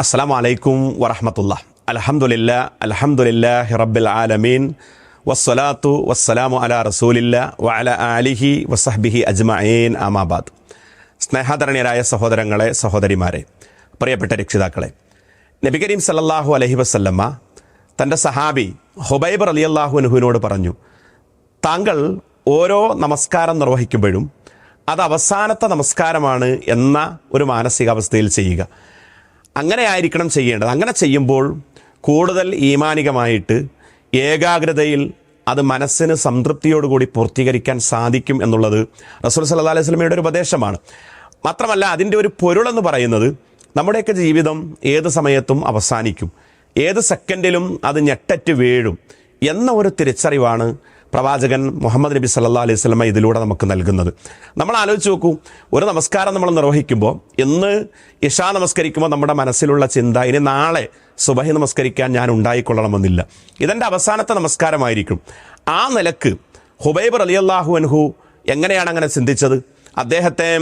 അസ്സാം വലൈക്കും വറഹമത്തുള്ള. അലഹമുല്ല അലഹമുല്ലാഹി റബ്ബിൽ ആലമീൻ. വസ്സലാത്തു വസ്സലാമു അല റസൂലില്ല വഅല ആലിഹി വസഹ്ബിഹി അജ്മഈൻ. അമാബാദ് സ്നേഹാദരണീയരായ സഹോദരങ്ങളെ സഹോദരിമാരെ പ്രിയപ്പെട്ട രക്ഷിതാക്കളെ നബി കരീം സല്ലല്ലാഹു അലഹി വസല്ലമ്മ തന്റെ സഹാബി ഹുബൈബ് റളിയല്ലാഹു അനുഹുവിനോട് പറഞ്ഞു താങ്കൾ ഓരോ നമസ്കാരം നിർവഹിക്കുമ്പോഴും അത് അവസാനത്തെ നമസ്കാരമാണ് എന്ന ഒരു മാനസികാവസ്ഥയിൽ ചെയ്യുക. അങ്ങനെ ആയിരിക്കണം ചെയ്യേണ്ടത്. അങ്ങനെ ചെയ്യുമ്പോൾ കൂടുതൽ ഈമാനികമായിട്ട് ഏകാഗ്രതയിൽ അത് മനസ്സിന് സംതൃപ്തിയോടുകൂടി പൂർത്തീകരിക്കാൻ സാധിക്കും എന്നുള്ളത് റസൂൽ സല്ലാ അലൈഹി സ്വലമയുടെ ഒരു ഉപദേശമാണ്. മാത്രമല്ല അതിന്റെ ഒരു പൊരുളെന്ന് പറയുന്നത് നമ്മുടെയൊക്കെ ജീവിതം ഏത് സമയത്തും അവസാനിക്കും. ഏത് സെക്കൻഡിലും അത് ഞെട്ടറ്റ് വീഴും എന്ന ഒരു തിരിച്ചറിവാണ് പ്രവാചകൻ മുഹമ്മദ് നബി സല്ലാ അലൈഹി സ്വലമ ഇതിലൂടെ നമുക്ക് നൽകുന്നത്. നമ്മൾ ആലോചിച്ച് നോക്കൂ ഒരു നമസ്കാരം നമ്മൾ നിർവഹിക്കുമ്പോൾ ഇന്ന് ഇഷ നമസ്കരിക്കുമ്പോൾ നമ്മുടെ മനസ്സിലുള്ള ചിന്ത ഇനി നാളെ സുബഹി നമസ്കരിക്കാൻ ഞാൻ ഉണ്ടായിക്കൊള്ളണമെന്നില്ല. ഇതെന്റെ അവസാനത്തെ നമസ്കാരമായിരിക്കും. ആ നിലയ്ക്ക് ഹുബൈബ് അലി അള്ളാഹു അൻഹു എങ്ങനെയാണ് അങ്ങനെ ചിന്തിച്ചത്? അദ്ദേഹത്തെ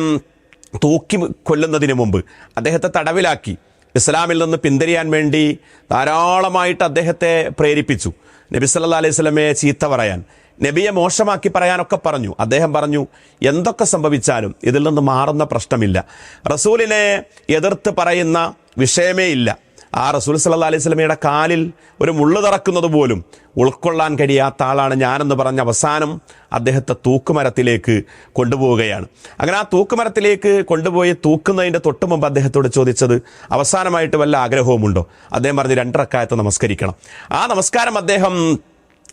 തൂക്കി കൊല്ലുന്നതിന് മുമ്പ് അദ്ദേഹത്തെ തടവിലാക്കി. ഇസ്ലാമിൽ നിന്ന് പിന്തിരിയാൻ വേണ്ടി ധാരാളമായിട്ട് അദ്ദേഹത്തെ പ്രേരിപ്പിച്ചു. നബി സല്ലാ അലൈഹി സ്വലമയെ ചീത്ത പറയാൻ നബിയെ മോശമാക്കി പറയാനൊക്കെ പറഞ്ഞു. അദ്ദേഹം പറഞ്ഞു എന്തൊക്കെ സംഭവിച്ചാലും ഇതിൽ നിന്ന് മാറുന്ന പ്രശ്നമില്ല. റസൂലിനെ എതിർത്ത് പറയുന്ന വിഷയമേ ഇല്ല. ആ റസൂൽ സല്ലാ അലൈഹി സ്വലമയുടെ കാലിൽ ഒരു മുള്ളു തറക്കുന്നത് പോലും ഉൾക്കൊള്ളാൻ കഴിയാത്ത ആളാണ് ഞാനെന്ന് പറഞ്ഞ അവസാനം അദ്ദേഹത്തെ തൂക്കുമരത്തിലേക്ക് കൊണ്ടുപോവുകയാണ്. അങ്ങനെ ആ തൂക്കുമരത്തിലേക്ക് കൊണ്ടുപോയി തൂക്കുന്നതിന്റെ തൊട്ട് മുമ്പ് അദ്ദേഹത്തോട് ചോദിച്ചത് അവസാനമായിട്ട് വല്ല ആഗ്രഹവുമുണ്ടോ? അദ്ദേഹം പറഞ്ഞ് രണ്ടറക്കായത്ത് നമസ്കരിക്കണം. ആ നമസ്കാരം അദ്ദേഹം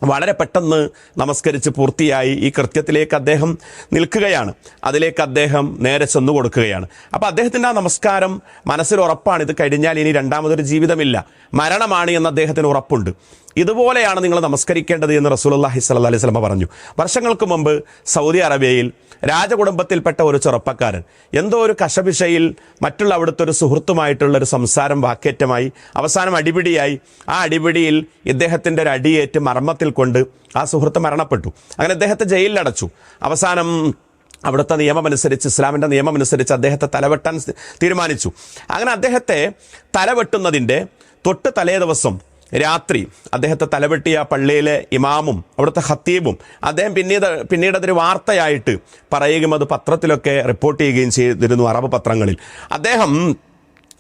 വളരെ പെട്ടെന്ന് നമസ്കരിച്ച് പൂർത്തിയായി ഈ കൃത്യത്തിലേക്ക് അദ്ദേഹം നിൽക്കുകയാണ്. അതിലേക്ക് അദ്ദേഹം നേരെ ചെന്നു കൊടുക്കുകയാണ്. അപ്പോൾ അദ്ദേഹത്തിന്റെ ആ നമസ്കാരം മനസ്സിൽ ഉറപ്പാണ്. ഇത് കഴിഞ്ഞാൽ ഇനി രണ്ടാമതൊരു ജീവിതമില്ല. മരണമാണ് എന്ന് അദ്ദേഹത്തിന് ഉറപ്പുണ്ട്. ഇതുപോലെയാണ് നിങ്ങൾ നമസ്കരിക്കേണ്ടത് എന്ന് റസൂലുള്ളാഹി സ്വല്ലല്ലാഹി അലൈഹി വസല്ലം പറഞ്ഞു. വർഷങ്ങൾക്ക് മുമ്പ് സൗദി അറേബ്യയിൽ രാജകുടുംബത്തിൽപ്പെട്ട ഒരു ചെറുപ്പക്കാരൻ. എന്തോ ഒരു കശപിശയിൽ മറ്റുള്ള അവിടുത്തെ ഒരു സുഹൃത്തുമായിട്ടുള്ള ഒരു സംസാരം വാക്കേറ്റമായി അവസാനം അടിപിടിയായി. ആ അടിപിടിയിൽ ഇദ്ദേഹത്തിന്റെ ഒരു അടിയേറ്റ് മർമ്മത്തിൽ കൊണ്ട് ആ സുഹൃത്ത് മരണപ്പെട്ടു. അങ്ങനെ അദ്ദേഹത്തെ ജയിലിലടച്ചു. അവസാനം അവിടുത്തെ നിയമമനുസരിച്ച് ഇസ്ലാമിന്റെ നിയമമനുസരിച്ച് അദ്ദേഹത്തെ തലവെട്ടാൻ തീരുമാനിച്ചു. അങ്ങനെ അദ്ദേഹത്തെ തലവെട്ടുന്നതിന്റെ തൊട്ട് തലേ ദിവസം രാത്രി അദ്ദേഹത്തെ തലവെട്ടിയ പള്ളിയിലെ ഇമാമും അവിടുത്തെ ഹത്തീബും അദ്ദേഹം പിന്നീട് പിന്നീട് അതൊരു വാർത്തയായിട്ട് പറയുകയും അത് പത്രത്തിലൊക്കെ റിപ്പോർട്ട് ചെയ്യുകയും ചെയ്തിരുന്നു അറബ് പത്രങ്ങളിൽ. അദ്ദേഹം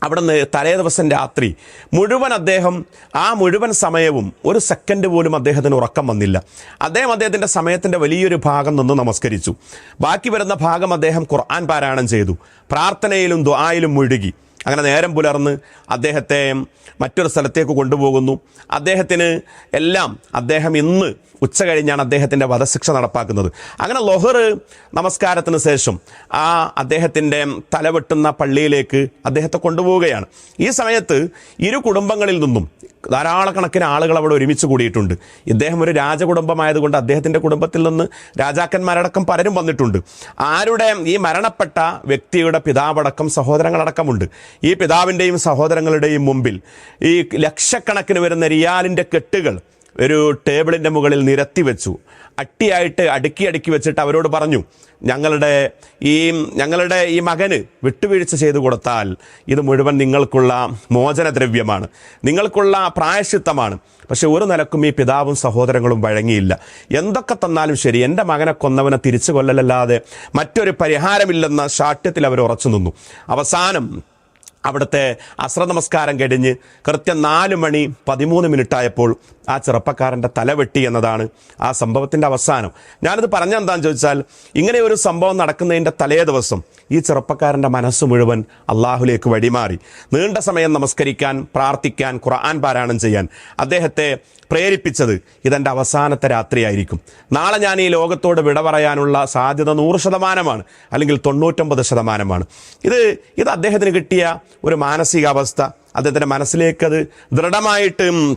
അവിടുന്ന് തലേ ദിവസം രാത്രി മുഴുവൻ അദ്ദേഹം ആ മുഴുവൻ സമയവും ഒരു സെക്കൻഡ് പോലും അദ്ദേഹത്തിന് ഉറക്കം വന്നില്ല. അദ്ദേഹം അദ്ദേഹത്തിന്റെ സമയത്തിന്റെ വലിയൊരു ഭാഗം നിന്ന് നമസ്കരിച്ചു. ബാക്കി വരുന്ന ഭാഗം അദ്ദേഹം ഖുർആൻ പാരായണം ചെയ്തു. പ്രാർത്ഥനയിലും ദ്വായിലും മുഴുകി. അങ്ങനെ നേരം പുലർന്ന് അദ്ദേഹത്തെ മറ്റൊരു സ്ഥലത്തേക്ക് കൊണ്ടുപോകുന്നു. അദ്ദേഹത്തിന് എല്ലാം അദ്ദേഹം ഇന്ന് ഉച്ച കഴിഞ്ഞാണ് അദ്ദേഹത്തിന്റെ വധശിക്ഷ നടപ്പാക്കുന്നത്. അങ്ങനെ ലൊഹർ നമസ്കാരത്തിന് ശേഷം ആ അദ്ദേഹത്തിന്റെ തലവെട്ടുന്ന പള്ളിയിലേക്ക് അദ്ദേഹത്തെ കൊണ്ടുപോവുകയാണ്. ഈ സമയത്ത് ഇരു കുടുംബങ്ങളിൽ നിന്നും ധാരാളക്കണക്കിന് ആളുകൾ അവിടെ ഒരുമിച്ച് കൂടിയിട്ടുണ്ട്. ഇദ്ദേഹം ഒരു രാജകുടുംബമായതുകൊണ്ട് അദ്ദേഹത്തിന്റെ കുടുംബത്തിൽ നിന്ന് രാജാക്കന്മാരടക്കം പലരും വന്നിട്ടുണ്ട്. ആരുടെ ഈ മരണപ്പെട്ട വ്യക്തിയുടെ പിതാവടക്കം സഹോദരങ്ങളടക്കമുണ്ട്. ഈ പിതാവിന്റെയും സഹോദരങ്ങളുടെയും മുമ്പിൽ ഈ ലക്ഷക്കണക്കിന് വരുന്ന റിയാലിന്റെ കെട്ടുകൾ ഒരു ടേബിളിന്റെ മുകളിൽ നിരത്തി വെച്ചു. അട്ടിയായിട്ട് അടുക്കി അടുക്കി വെച്ചിട്ട് അവരോട് പറഞ്ഞു ഞങ്ങളുടെ ഈ ഞങ്ങളുടെ ഈ മകന് വിട്ടുവീഴ്ച ചെയ്തു കൊടുത്താൽ ഇത് മുഴുവൻ നിങ്ങൾക്കുള്ള മോചനദ്രവ്യമാണ്. നിങ്ങൾക്കുള്ള പ്രായശിത്തമാണ് പക്ഷെ ഒരു നിലക്കും ഈ പിതാവും സഹോദരങ്ങളും വഴങ്ങിയില്ല. എന്തൊക്കെ തന്നാലും ശരി എന്റെ മകനെ കൊന്നവനെ തിരിച്ചു കൊല്ലലല്ലാതെ മറ്റൊരു പരിഹാരമില്ലെന്ന ശാഠ്യത്തിൽ അവർ ഉറച്ചു നിന്നു. അവസാനം അവിടുത്തെ അസ്ര നമസ്കാരം കഴിഞ്ഞ് കൃത്യം നാല് മണി പതിമൂന്ന് മിനിറ്റായപ്പോൾ ആ ചെറുപ്പക്കാരന്റെ തല വെട്ടി എന്നതാണ് ആ സംഭവത്തിന്റെ അവസാനം. ഞാനിത് പറഞ്ഞെന്താണെന്ന് ചോദിച്ചാൽ ഇങ്ങനെ ഒരു സംഭവം നടക്കുന്നതിന്റെ തലേ ദിവസം ഈ ചെറുപ്പക്കാരന്റെ മനസ്സ് മുഴുവൻ അള്ളാഹുലേക്ക് വഴിമാറി. നീണ്ട സമയം നമസ്കരിക്കാൻ പ്രാർത്ഥിക്കാൻ ഖുർആൻ പാരായണം ചെയ്യാൻ അദ്ദേഹത്തെ പ്രേരിപ്പിച്ചത് ഇതെന്റെ അവസാനത്തെ രാത്രിയായിരിക്കും. നാളെ ഞാൻ ഈ ലോകത്തോട് വിട പറയാനുള്ള സാധ്യത നൂറ് ശതമാനമാണ് അല്ലെങ്കിൽ തൊണ്ണൂറ്റൊമ്പത് ശതമാനമാണ്. ഇത് ഇത് അദ്ദേഹത്തിന് കിട്ടിയ ഒരു മാനസികാവസ്ഥ അദ്ദേഹത്തിന്റെ മനസ്സിലേക്ക് അത് ദൃഢമായിട്ട്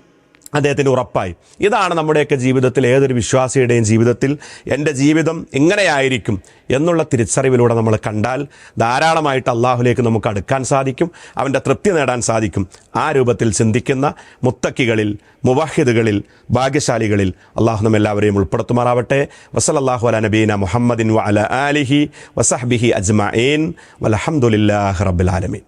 അദ്ദേഹത്തിന് ഉറപ്പായി. ഇതാണ് നമ്മുടെയൊക്കെ ജീവിതത്തിൽ ഏതൊരു വിശ്വാസിയുടെയും ജീവിതത്തിൽ എന്റെ ജീവിതം എങ്ങനെയായിരിക്കും എന്നുള്ള തിരിച്ചറിവിലൂടെ നമ്മൾ കണ്ടാൽ ധാരാളമായിട്ട് അള്ളാഹുലേക്ക് നമുക്ക് അടുക്കാൻ സാധിക്കും അവന്റെ തൃപ്തി നേടാൻ സാധിക്കും. ആ രൂപത്തിൽ ചിന്തിക്കുന്ന മുത്തക്കികളിൽ മുവാഹിദുകളിൽ ഭാഗ്യശാലികളിൽ അള്ളാഹു നമ്മ എല്ലാവരെയും ഉൾപ്പെടുത്തുമാറാവട്ടെ. വസലല്ലാഹു അല നബീന മുഹമ്മദിൻ വ അല ആലിഹി വസഹ്ബിഹി അജ്മഈൻ. വലഹമുല്ലാഹ് റബ്ബിൽ ആലമീൻ.